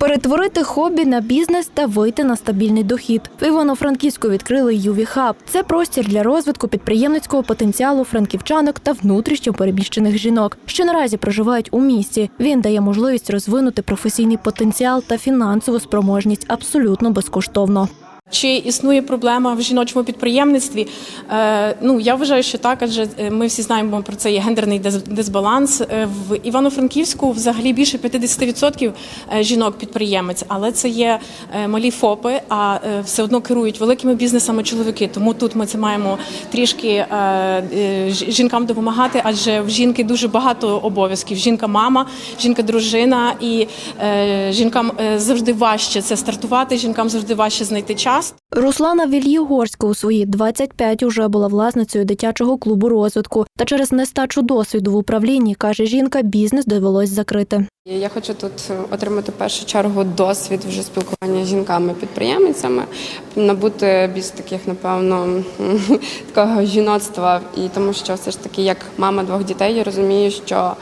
Перетворити хобі на бізнес та вийти на стабільний дохід. В Івано-Франківську відкрили Юві Хаб. Це простір для розвитку підприємницького потенціалу франківчанок та внутрішньо переміщених жінок, що наразі проживають у місті. Він дає можливість розвинути професійний потенціал та фінансову спроможність абсолютно безкоштовно. Чи існує проблема в жіночому підприємництві? Е, ну я вважаю, що так, адже е, ми всі знаємо про це є гендерний дис- дисбаланс. Е, В Івано-Франківську взагалі більше 50% е, жінок підприємець, але це є малі ФОПи, а все одно керують великими бізнесами чоловіки. Тому тут ми це маємо трішки е, жінкам допомагати, адже в жінки дуже багато обов'язків. Жінка мама, жінка дружина, і е, жінкам завжди важче це стартувати. Жінкам завжди важче знайти час. Руслана Вільєгорська у свої 25 уже була власницею дитячого клубу розвитку. Та через нестачу досвіду в управлінні, каже жінка, бізнес довелось закрити. Я хочу тут отримати першу чергу досвід вже спілкування з жінками-підприємницями, набути більш таких, напевно, такого жіноцтва. І тому що все ж таки, як мама двох дітей, я розумію, що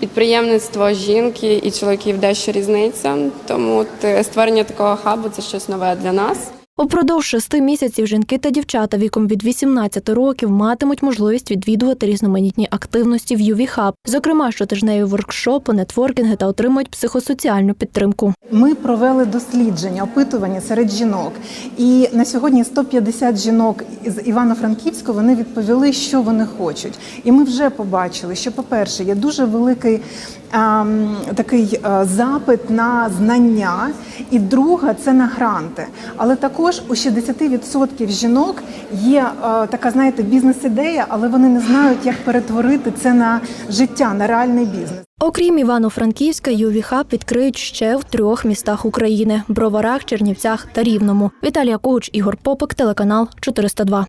підприємництво жінки і чоловіків дещо різниця. Тому створення такого хабу це щось нове для нас. Упродовж шести місяців жінки та дівчата віком від 18 років матимуть можливість відвідувати різноманітні активності в Hub, зокрема щотижневі воркшопи, нетворкінги та отримують психосоціальну підтримку. Ми провели дослідження, опитування серед жінок, і на сьогодні 150 жінок з Івано-Франківська вони відповіли, що вони хочуть. І ми вже побачили, що, по-перше, є дуже великий такий е, запит на знання, і друга це на гранти. Але також у 60% жінок є е, така, знаєте, бізнес-ідея, але вони не знають, як перетворити це на життя, на реальний бізнес. Окрім Івано-Франківська, UV відкриють ще в трьох містах України: Броварах, Чернівцях та Рівному. Віталія Когуч, Ігор Попик, телеканал 402.